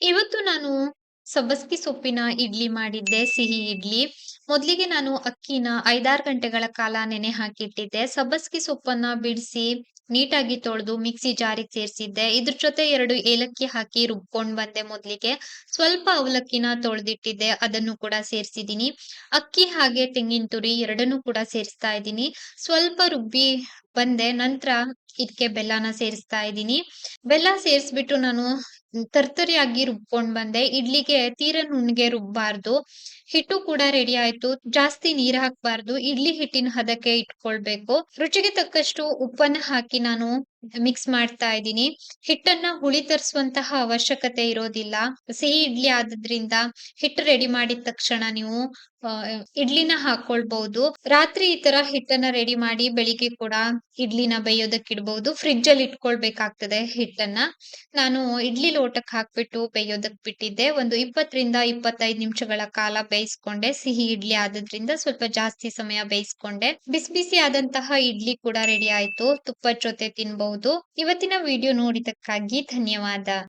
ಇವತ್ತು ನಾನು ಸಬ್ಬಸ್ಗಿ ಸೊಪ್ಪಿನ ಇಡ್ಲಿ ಮಾಡಿದ್ದೆ, ಸಿಹಿ ಇಡ್ಲಿ. ಮೊದಲಿಗೆ ನಾನು ಅಕ್ಕಿನ 5-6 ಗಂಟೆಗಳ ಕಾಲ ನೆನೆ ಹಾಕಿಟ್ಟಿದ್ದೆ. ಸಬ್ಬಸ್ಗಿ ಸೊಪ್ಪನ್ನ ಬಿಡಿಸಿ, ನೀಟಾಗಿ ತೊಳೆದು ಮಿಕ್ಸಿ ಜಾರಿಗೆ ಸೇರಿಸಿದ್ದೆ. ಇದ್ರ ಜೊತೆ ಎರಡು ಏಲಕ್ಕಿ ಹಾಕಿ ರುಬ್ಕೊಂಡ್ ಬಂದೆ ಮೊದಲಿಗೆ. ಸ್ವಲ್ಪ ಅವಲಕ್ಕಿನ ತೊಳೆದಿಟ್ಟಿದ್ದೆ, ಅದನ್ನು ಕೂಡ ಸೇರಿಸಿದ್ದೀನಿ. ಅಕ್ಕಿ ಹಾಗೆ ತೆಂಗಿನ ತುರಿ ಎರಡನ್ನೂ ಕೂಡ ಸೇರಿಸ್ತಾ ಇದ್ದೀನಿ. ಸ್ವಲ್ಪ ರುಬ್ಬಿ ಬಂದೆ. ನಂತರ ಇದಕ್ಕೆ ಬೆಲ್ಲನ ಸೇರಿಸ್ತಾ ಇದ್ದೀನಿ. ಬೆಲ್ಲ ಸೇರಿಸ್ಬಿಟ್ಟು ನಾನು ತರ್ತರಿಯಾಗಿ ರುಬ್ಕೊಂಡ್ ಬಂದೆ. ಇಡ್ಲಿಗೆ ತೀರ ನುಣ್ಣಗೆ ರುಬ್ಬಾರ್ದು ಹಿಟ್ಟು ಕೂಡ ರೆಡಿ ಆಯ್ತು. ಜಾಸ್ತಿ ನೀರ್ ಹಾಕ್ಬಾರ್ದು. ಇಡ್ಲಿ ಹಿಟ್ಟಿನ ಹದಕ್ಕೆ ಇಟ್ಕೊಳ್ಬೇಕು. ರುಚಿಗೆ ತಕ್ಕಷ್ಟು ಉಪ್ಪನ್ನ ಹಾಕಿ ನಾನು ಮಿಕ್ಸ್ ಮಾಡ್ತಾ ಇದ್ದೀನಿ. ಹಿಟ್ಟನ್ನ ಹುಳಿ ತರಿಸುವಂತಹ ಅವಶ್ಯಕತೆ ಇರೋದಿಲ್ಲ. ಸಿಹಿ ಇಡ್ಲಿ ಆದ್ರಿಂದ ಹಿಟ್ಟು ರೆಡಿ ಮಾಡಿದ ತಕ್ಷಣ ನೀವು ಇಡ್ಲಿನ ಹಾಕೊಳ್ಬಹುದು. ರಾತ್ರಿ ಈ ತರ ಹಿಟ್ಟನ್ನ ರೆಡಿ ಮಾಡಿ ಬೆಳಿಗ್ಗೆ ಕೂಡ ಇಡ್ಲಿನ ಬೇಯೋದಕ್ಕೆ ಇಡ್ಬಹುದು ಫ್ರಿಡ್ಜ್ ಅಲ್ಲಿ ಇಟ್ಕೊಳ್ಬೇಕಾಗ್ತದೆ ಹಿಟ್ಟನ್ನ. ನಾನು ಇಡ್ಲಿ ಲೋಟಕ್ಕೆ ಹಾಕ್ಬಿಟ್ಟು ಬೇಯೋದಕ್ ಬಿಟ್ಟಿದ್ದೆ. ಒಂದು 20-25 ನಿಮಿಷಗಳ ಕಾಲ ಬೇಯಿಸ್ಕೊಂಡೆ. ಸಿಹಿ ಇಡ್ಲಿ ಆದದ್ರಿಂದ ಸ್ವಲ್ಪ ಜಾಸ್ತಿ ಸಮಯ ಬೇಯಿಸ್ಕೊಂಡೆ. ಬಿಸಿ ಬಿಸಿ ಆದಂತಹ ಇಡ್ಲಿ ಕೂಡ ರೆಡಿ ಆಯ್ತು. ತುಪ್ಪದ ಜೊತೆ ತಿನ್ಬಹುದು. ಇವತ್ತಿನ ವಿಡಿಯೋ ನೋಡಿದಕ್ಕಾಗಿ ಧನ್ಯವಾದ.